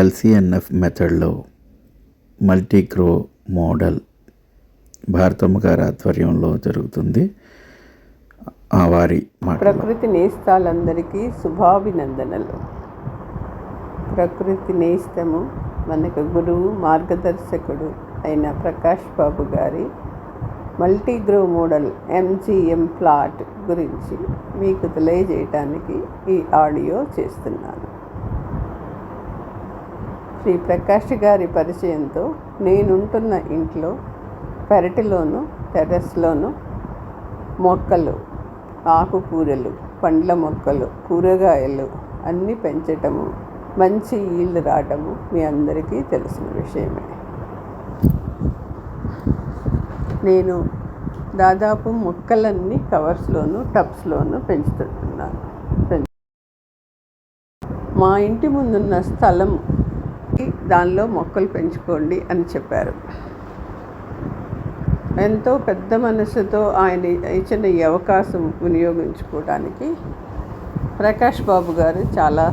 ఎల్సిఎన్ఎఫ్ మెథడ్లో మల్టీగ్రో మోడల్ భారతమ్మ గారి ఆధ్వర్యంలో జరుగుతుంది. ఆ వారి ప్రకృతి నేస్తాలందరికీ శుభాభినందనలు. ప్రకృతి నేస్తము మనకు గురువు మార్గదర్శకుడు అయిన ప్రకాష్ బాబు గారి మల్టీగ్రో మోడల్ ఎంజిఎం ప్లాట్ గురించి మీకు తెలియజేయటానికి ఈ ఆడియో చేస్తున్నాను. శ్రీ ప్రకాష్ గారి పరిచయంతో నేనుంటున్న ఇంట్లో పెరటిలోను టెర్రస్లోను మొక్కలు ఆకుకూరలు పండ్ల మొక్కలు కూరగాయలు అన్నీ పెంచటము మంచి ఈళ్ళు రావటము మీ అందరికీ తెలిసిన విషయమే. నేను దాదాపు మొక్కలన్నీ కవర్స్లోను టబ్స్లోను పెంచుతుంటున్నాను మా ఇంటి ముందున్న స్థలం దానిలో మొక్కలు పెంచుకోండి అని చెప్పారు. ఎంతో పెద్ద మనసుతో ఆయన ఇచ్చిన ఈ అవకాశం వినియోగించుకోవడానికి ప్రకాష్ బాబు గారు చాలా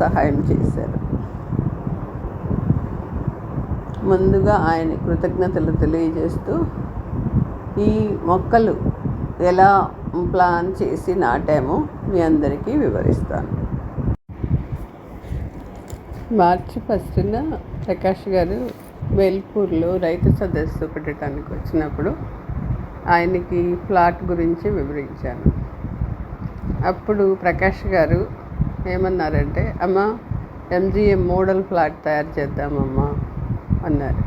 సహాయం చేశారు. ముందుగా ఆయన కృతజ్ఞతలు తెలియజేస్తూ ఈ మొక్కలు ఎలా ప్లాన్ చేసి నాటామో మీ అందరికీ వివరిస్తాను. మార్చి ఫస్ట్న ప్రకాష్ గారు వేల్పూర్లో రైతు సదస్సు పెట్టడానికి వచ్చినప్పుడు ఆయనకి ప్లాట్ గురించి వివరించాను అప్పుడు ప్రకాష్ గారు ఏమన్నారంటే అమ్మ ఎంజిఎం మోడల్ ప్లాట్ తయారు చేద్దామమ్మా అన్నారు.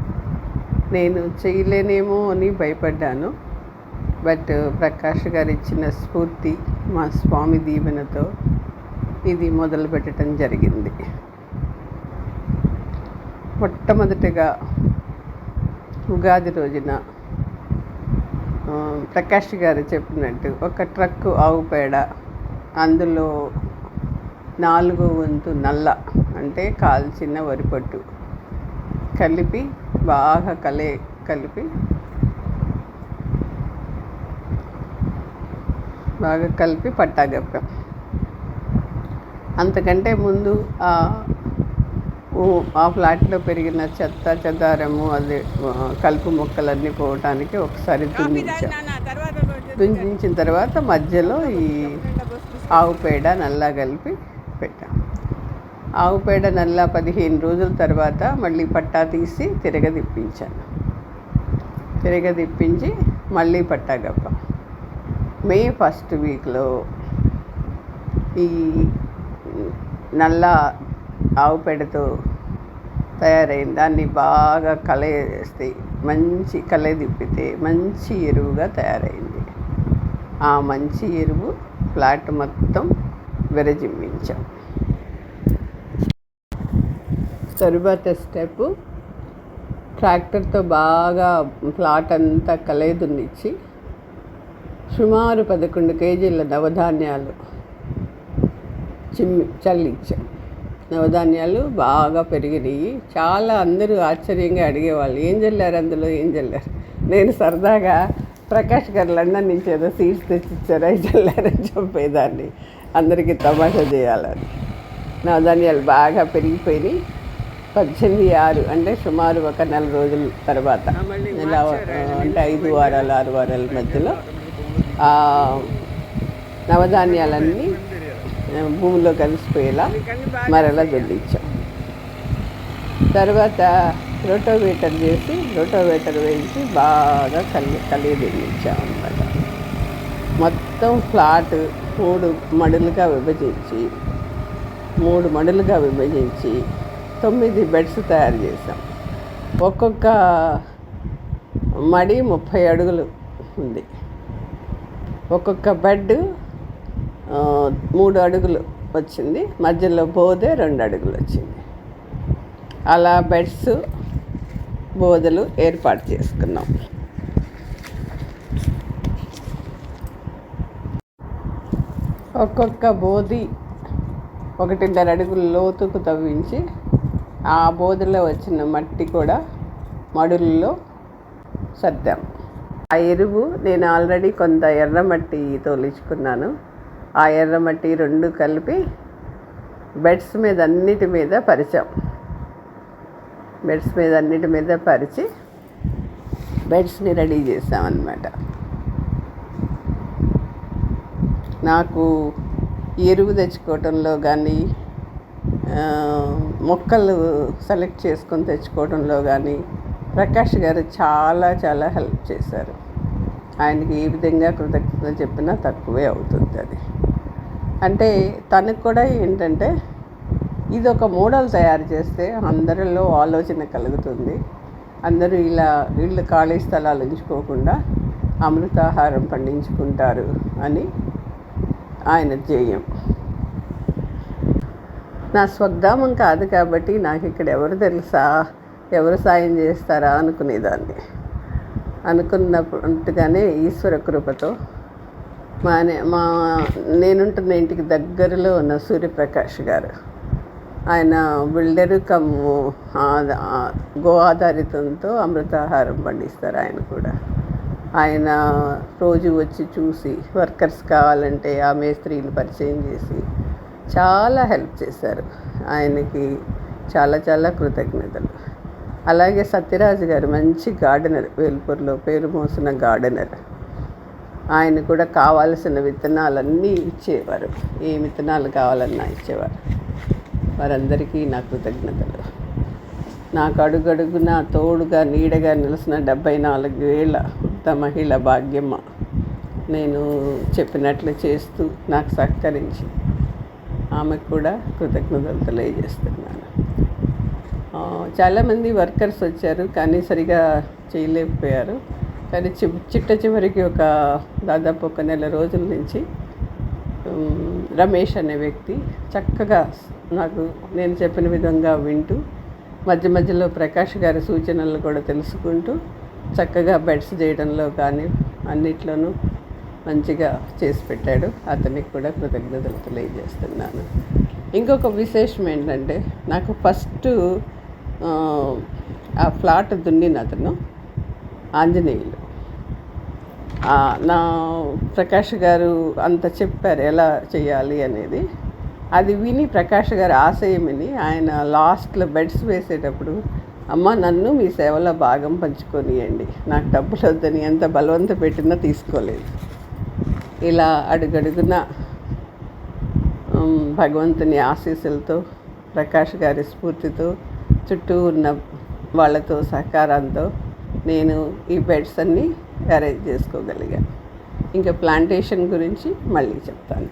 నేను చేయలేనేమో అని భయపడ్డాను బట్ ప్రకాష్ గారు ఇచ్చిన స్ఫూర్తి మా స్వామి దీవెనతో ఇది మొదలు పెట్టడం జరిగింది. మొట్టమొదటిగా ఉగాది రోజున ప్రకాష్ గారు చెప్పినట్టు ఒక ట్రక్కు ఆవు పేడ అందులో నాలుగో వంతు నల్ల అంటే కాల్చిన వరిపట్టు కలిపి బాగా కలే కలిపి బాగా కలిపి పట్టా చెప్పాం అంతకంటే ముందు ఆ ఫ్లాట్లో పెరిగిన చెత్త చెదారము అది కలుపు మొక్కలన్నీ పోవటానికి ఒకసారి దున్నించాం. దున్నించిన తర్వాత మధ్యలో ఈ ఆవు పేడ నల్లా కలిపి పెట్టాం. ఆవు పేడ నల్లా పదిహేను రోజుల తర్వాత మళ్ళీ పట్టా తీసి తిరగదిప్పించాను. తిరగదిప్పించి మళ్ళీ పట్టాగప్ప మే ఫస్ట్ వీక్లో ఈ నల్ల ఆవు పేడతో తయారైంది. దాన్ని బాగా కలయేస్తే మంచి కలయి తిప్పితే మంచి ఎరువుగా తయారైంది. ఆ మంచి ఎరువు ఫ్లాట్ మొత్తం విరజిమ్మించాం. తరువాత స్టెప్ ట్రాక్టర్తో బాగా ప్లాట్ అంతా కలయిదున్నిచ్చి సుమారు పదకొండు కేజీల నవధాన్యాలు చిమ్మి చల్లించాం నవధాన్యాలు బాగా పెరిగినాయి. చాలా అందరూ ఆశ్చర్యంగా అడిగేవాళ్ళు ఏం చల్లారు అందులో? ఏం చల్లారు నేను సరదాగా ప్రకాష్ గారు లండన్ నుంచి ఏదో సీడ్స్ తెచ్చిచ్చారు? అవి చల్లారని చెప్పేదాన్ని. అందరికీ తమాషా చేయాలని. నవధాన్యాలు బాగా పెరిగిపోయినాయి. పద్దెనిమిది ఆరు అంటే సుమారు ఒక నెల రోజుల తర్వాత. నెల అంటే ఐదు వారాలు ఆరు వారాల మధ్యలో. నవధాన్యాలన్నీ భూమిలో కలిసిపోయేలా మరలా దొల్లించాం తర్వాత రోటోవేటర్ చేసి రోటోవేటర్ వేయించి బాగా కలి కలిగి దిగించాం అన్నమాట. మొత్తం ఫ్లాట్ మూడు మడులుగా విభజించి మూడు మడులుగా విభజించి తొమ్మిది బెడ్స్ తయారు చేసాం ఒక్కొక్క మడి ముప్పై అడుగులు ఉంది. ఒక్కొక్క బెడ్ మూడు అడుగులు వచ్చింది మధ్యలో బోధే రెండు అడుగులు వచ్చింది. అలా బెడ్స్ బోధలు ఏర్పాటు చేసుకున్నాం. ఒక్కొక్క బోధి ఒకటిన్నర అడుగుల లోతుకు తవ్వించి ఆ బోధలో వచ్చిన మట్టి కూడా మడుల్లో సర్దాం. ఆ ఎరువు నేను ఆల్రెడీ కొంత ఎర్రమట్టి తోలించుకున్నాను. ఆ ఎర్రమట్టి రెండు కలిపి బెడ్స్ మీద అన్నిటి మీద పరిచాం. బెడ్స్ మీద అన్నిటి మీద పరిచి బెడ్స్ని రెడీ చేసామన్నమాట. నాకు ఎరువు తెచ్చుకోవటంలో కానీ మొక్కలు సెలెక్ట్ చేసుకొని తెచ్చుకోవడంలో కానీ ప్రకాష్ గారు చాలా చాలా హెల్ప్ చేశారు. ఆయనకి ఏ విధంగా కృతజ్ఞత చెప్పినా తక్కువే అవుతుంది అది. అంటే తనకు కూడా ఏంటంటే ఇది ఒక మోడల్ తయారు చేస్తే అందరిలో ఆలోచన కలుగుతుంది. అందరూ ఇలా వీళ్ళు ఖాళీ స్థలాలు ఉంచుకోకుండా అమృతాహారం పండించుకుంటారు అని ఆయన ధ్యేయం. నా స్వగ్రామం కాదు కాబట్టి నాకు ఇక్కడ ఎవరు తెలుసా? ఎవరు సాయం చేస్తారా? అనుకునేదాన్ని. అనుకున్నట్టుగానే ఈశ్వర కృపతో మా మా నేనుంటున్న ఇంటికి దగ్గరలో ఉన్న సూర్యప్రకాష్ గారు. ఆయన బిల్డరు కమ్ము గో ఆధారితంతో అమృతాహారం పండిస్తారు ఆయన కూడా. ఆయన రోజు వచ్చి చూసి వర్కర్స్ కావాలంటే ఆ మేస్త్రీని పరిచయం చేసి చాలా హెల్ప్ చేశారు. ఆయనకి చాలా చాలా కృతజ్ఞతలు. అలాగే సత్యరాజు గారు మంచి గార్డెనర్ వేల్పూర్లో పేరు మోసిన గార్డెనర్. ఆయన కూడా కావాల్సిన విత్తనాలన్నీ ఇచ్చేవారు. ఏ విత్తనాలు కావాలన్నా ఇచ్చేవారు. వారందరికీ నా కృతజ్ఞతలు. నాకు అడుగడుగున తోడుగా నీడగా నిలిచిన డెబ్బై నాలుగు ఏళ్ళ ఉత్త మహిళ భాగ్యమ్మ నేను చెప్పినట్లు చేస్తూ నాకు సహకరించి ఆమెకు కూడా కృతజ్ఞతలు తెలియజేస్తున్నాను. చాలామంది వర్కర్స్ వచ్చారు కానీ సరిగా చేయలేకపోయారు. కానీ చి చిట్ట చివరికి ఒక దాదాపు ఒక నెల రోజుల నుంచి రమేష్ అనే వ్యక్తి చక్కగా నాకు నేను చెప్పిన విధంగా వింటూ మధ్య మధ్యలో ప్రకాష్ గారి సూచనలు కూడా తెలుసుకుంటూ చక్కగా బెడ్స్ చేయడంలో కానీ అన్నిట్లోనూ మంచిగా చేసి పెట్టాడు. అతనికి కూడా కృతజ్ఞతలు తెలియజేస్తున్నాను. ఇంకొక విశేషం ఏంటంటే నాకు ఫస్ట్ ఆ ఫ్లాట్ దున్నిన అతను ఆంజనేయులు. నా ప్రకాష్ గారు అంత చెప్పారు ఎలా చేయాలి అనేది. అది విని ప్రకాష్ గారు ఆశయం విని ఆయన లాస్ట్లో బెడ్స్ వేసేటప్పుడు అమ్మ నన్ను మీ సేవలో భాగం పంచుకొనియండి. నాకు డబ్బులు వద్దని ఎంత బలవంత పెట్టినా తీసుకోలేదు. ఇలా అడుగడుగున భగవంతుని ఆశీస్సులతో ప్రకాష్ గారి స్ఫూర్తితో చుట్టూ ఉన్న వాళ్ళతో సహకారంతో నేను ఈ బెడ్స్ అన్నీ అరేంజ్ చేసుకోగలిగాను. ఇంకా ప్లాంటేషన్ గురించి మళ్ళీ చెప్తాను.